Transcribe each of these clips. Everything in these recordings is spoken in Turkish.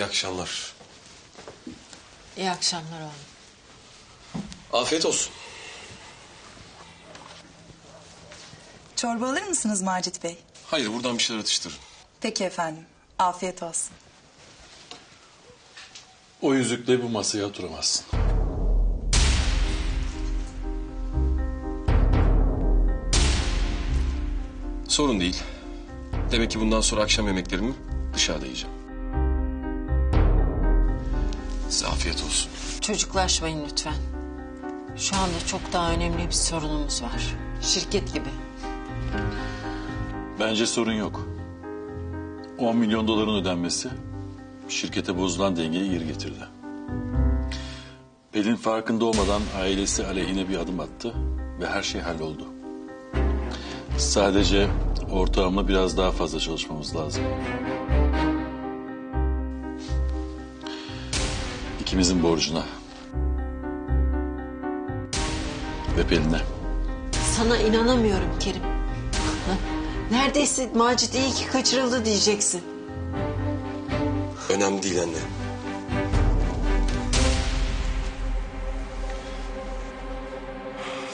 İyi akşamlar. İyi akşamlar oğlum. Afiyet olsun. Çorba alır mısınız Macit Bey? Hayır buradan bir şeyler atıştırın. Peki efendim. Afiyet olsun. O yüzükle bu masaya oturamazsın. Sorun değil. Demek ki bundan sonra akşam yemeklerimi dışarıda yiyeceğim. Size afiyet olsun. Çocuklaşmayın lütfen. Şu anda çok daha önemli bir sorunumuz var. Şirket gibi. Bence sorun yok. 10 milyon doların ödenmesi şirkete bozulan dengeyi geri getirdi. Pelin farkında olmadan ailesi aleyhine bir adım attı ve her şey halloldu. Sadece ortağımla biraz daha fazla çalışmamız lazım. İkimizin borcuna. Ve Pelin'e. Sana inanamıyorum Kerim. Neredeyse Macit iyi ki kaçırıldı diyeceksin. Önemli değil anne.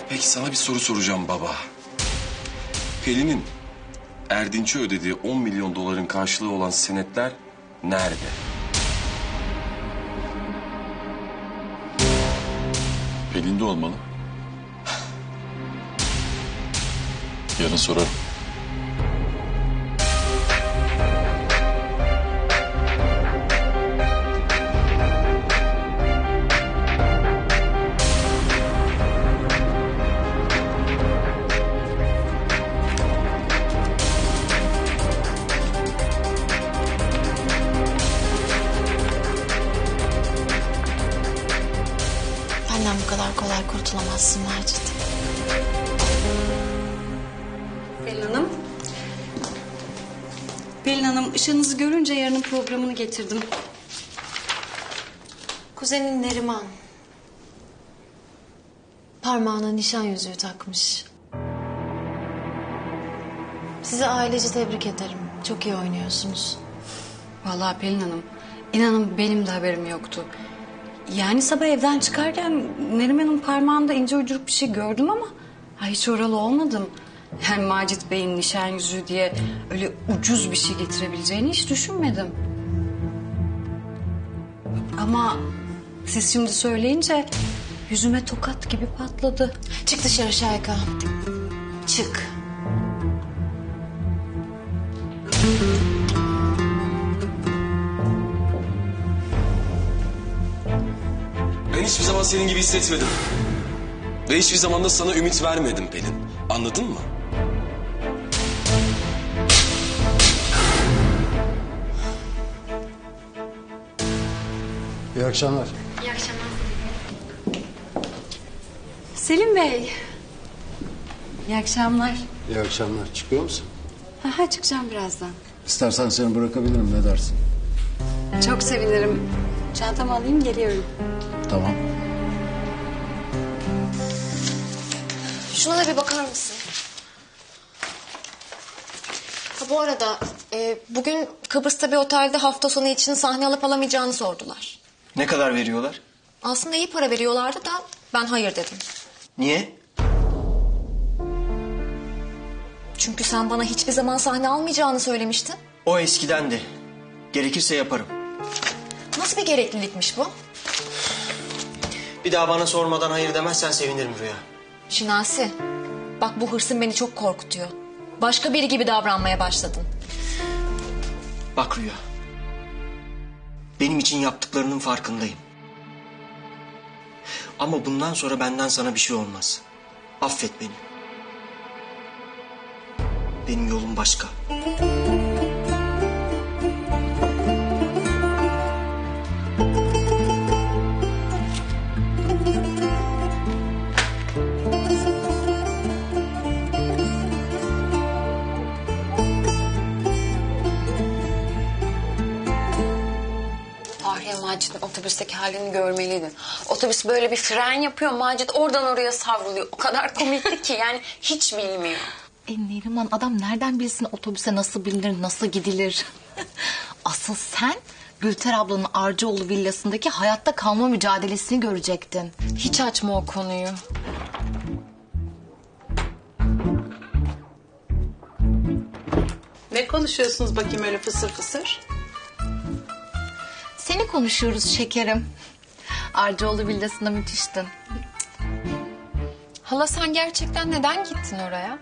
Peki sana bir soru soracağım baba. Pelin'in Erdinç'e ödediği 10 milyon doların karşılığı olan senetler nerede? Pelin'de olmalı. Yarın sorarım. Kurtulamazsın Macit. Pelin Hanım. Pelin Hanım ışığınızı görünce yarının programını getirdim. Kuzenin Neriman. Parmağına nişan yüzüğü takmış. Sizi ailece tebrik ederim. Çok iyi oynuyorsunuz. Vallahi Pelin Hanım inanın benim de haberim yoktu. Yani sabah evden çıkarken Neriman'ın parmağında ince ucuruk bir şey gördüm ama ha, hiç oralı olmadım. Yani Macit Bey'in nişan yüzüğü diye öyle ucuz bir şey getirebileceğini hiç düşünmedim. Ama siz şimdi söyleyince yüzüme tokat gibi patladı. Çık dışarı Şayka. Çık. Ben hiçbir zaman senin gibi hissetmedim. Ve hiçbir zaman da sana ümit vermedim Pelin. Anladın mı? İyi akşamlar. Selim Bey. İyi akşamlar. İyi akşamlar. Çıkıyor musun? Ha, çıkacağım birazdan. İstersen seni bırakabilirim ne dersin? Çok sevinirim. Çantamı alayım geliyorum. Tamam. Şuna da bir bakar mısın? Ha, bu arada e, bugün Kıbrıs'ta bir otelde hafta sonu için sahne alıp alamayacağını sordular. Ne kadar veriyorlar? Aslında iyi para veriyorlardı da ben hayır dedim. Niye? Çünkü sen bana hiçbir zaman sahne almayacağını söylemiştin. O eskidendi. Gerekirse yaparım. Nasıl bir gereklilikmiş bu? Bir daha bana sormadan hayır demezsen sevinirim Rüya. Şinasi, bak bu hırsın beni çok korkutuyor. Başka biri gibi davranmaya başladın. Bak Rüya. Benim için yaptıklarının farkındayım. Ama bundan sonra benden sana bir şey olmaz. Affet beni. Benim yolum başka. Macit'in otobüsteki halini görmeliydin. Otobüs böyle bir fren yapıyor. Macit oradan oraya savruluyor. O kadar komikti ki yani hiç bilmiyor. E Neriman adam nereden bilsin otobüse nasıl binilir, nasıl gidilir? Asıl sen Gülter ablanın Arcıoğlu villasındaki hayatta kalma mücadelesini görecektin. Hiç açma o konuyu. Ne konuşuyorsunuz bakayım öyle fısır fısır? Seni konuşuyoruz şekerim. Arcıoğlu villasında müthiştin. Hala sen gerçekten neden gittin oraya?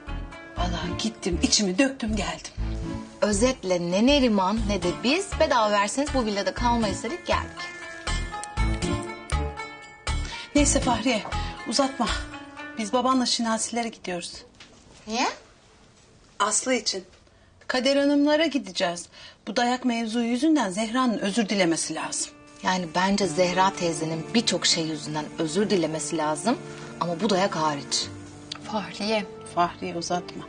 Vallahi gittim içimi döktüm geldim. Özetle ne Neriman ne de biz bedava verseniz bu villada kalmayız dedik geldik. Neyse Fahriye uzatma. Biz babanla Şinasilere gidiyoruz. Niye? Aslı için. Kader Hanımlara gideceğiz. Bu dayak mevzu yüzünden Zehra'nın özür dilemesi lazım. Yani bence Zehra teyzenin birçok şey yüzünden özür dilemesi lazım ama bu dayak hariç. Fahriye. Fahriye uzatma.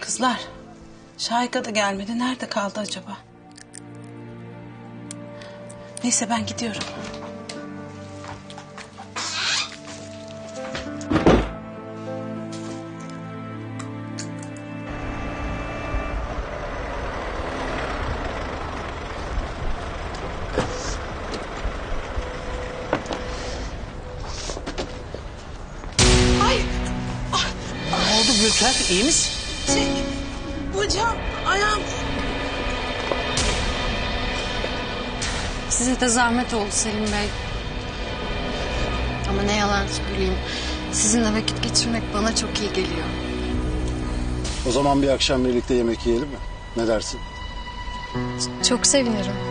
Kızlar Şahika da gelmedi. Nerede kaldı acaba? Neyse ben gidiyorum. Gülter? İyi misin? Şey, bacağım, ayağım. Size de zahmet oldu Selim Bey. Ama ne yalan söyleyeyim. Sizinle vakit geçirmek bana çok iyi geliyor. O zaman bir akşam birlikte yemek yiyelim mi? Ne dersin? Çok sevinirim.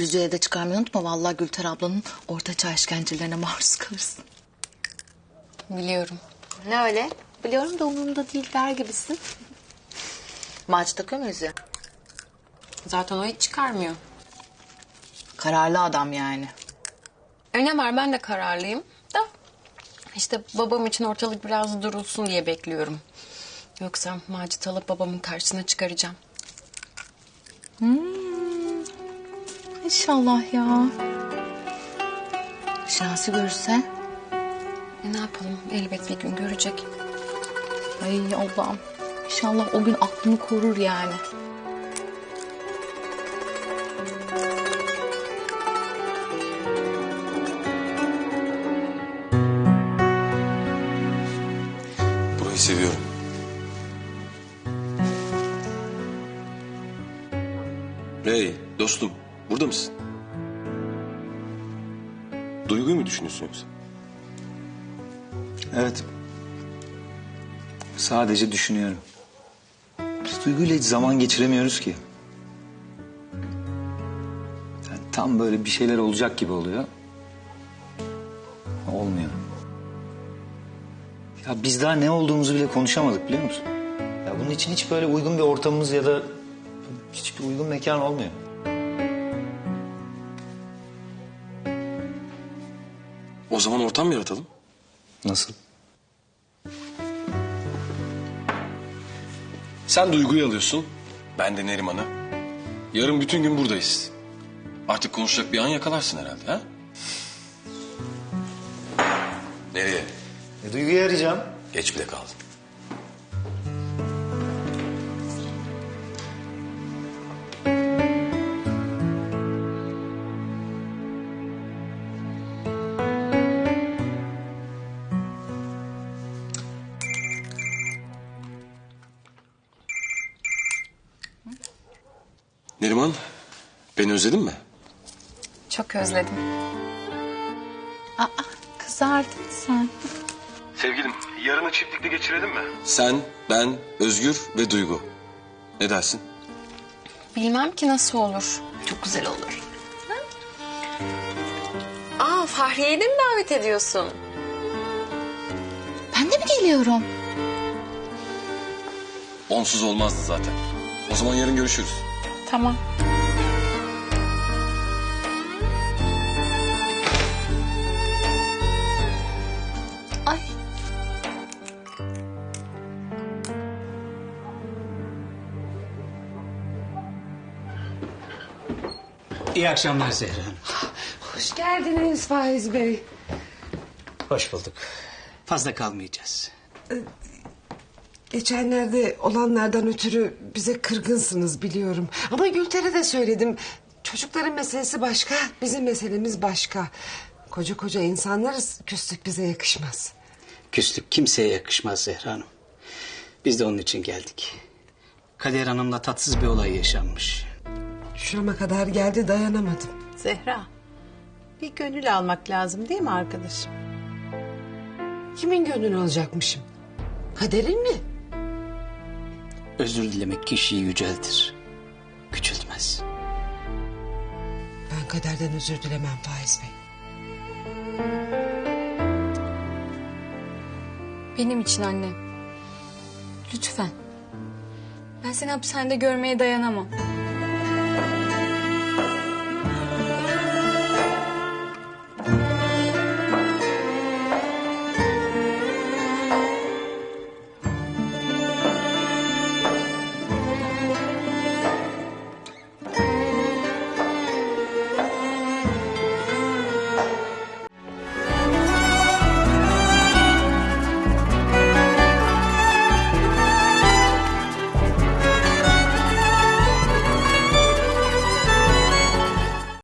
Yüzüğe de çıkarmayı unutma. Vallahi Gülter ablanın ortaçağ işkencelerine maruz kalırsın. Biliyorum. Ne öyle? Biliyorum da umurumda değil der gibisin. Maç takıyor mu yüzüğü? Zaten o hiç çıkarmıyor. Kararlı adam yani. Öne var ben de kararlıyım da işte babam için ortalık biraz durulsun diye bekliyorum. Yoksa Macit alıp babamın karşısına çıkaracağım. İnşallah ya. Şansı görürse. E ne yapalım elbet bir gün görecek. Ay Allah'ım. İnşallah o gün aklını korur yani. Burayı seviyorum. Hey dostum burada mısın? Duyguyu mu düşünüyorsun yoksa? Evet. Sadece düşünüyorum. Biz duyguyla hiç zaman geçiremiyoruz ki. Yani tam böyle bir şeyler olacak gibi oluyor. Olmuyor. Ya biz daha ne olduğumuzu bile konuşamadık biliyor musun? Ya bunun için hiç böyle uygun bir ortamımız ya da hiçbir uygun mekan olmuyor. O zaman ortam mı yaratalım? Nasıl? Sen Duygu'yu alıyorsun. Ben de Neriman'ı. Yarın bütün gün buradayız. Artık konuşacak bir an yakalarsın herhalde ha? Nereye? E, duyguyu arayacağım. Geç bile kaldın. Beni özledin mi? Çok özledim. Aa, kızardın sen. Sevgilim, yarını çiftlikte geçirelim mi? Sen, ben, Özgür ve Duygu. Ne dersin? Bilmem ki nasıl olur. Çok güzel olur. Aa Fahriye'yi de mi davet ediyorsun? Ben de mi geliyorum? Onsuz olmazdı zaten. O zaman yarın görüşürüz. Tamam. İyi akşamlar Zehra Hanım. Hoş geldiniz Faiz Bey. Hoş bulduk. Fazla kalmayacağız. Geçenlerde olanlardan ötürü bize kırgınsınız biliyorum. Ama Gülter'e de söyledim. Çocukların meselesi başka, bizim meselemiz başka. Koca koca insanlarız, küslük bize yakışmaz. Küslük kimseye yakışmaz Zehra Hanım. Biz de onun için geldik. Kader Hanım'la tatsız bir olay yaşanmış. Şurama kadar geldi dayanamadım. Zehra, bir gönül almak lazım değil mi arkadaşım? Kimin gönlünü alacakmışım? Kaderin mi? Özür dilemek kişiyi yüceltir. Küçültmez. Ben kaderden özür dilemem Faiz Bey. Benim için anne. Lütfen. Ben seni hapishanede görmeye dayanamam.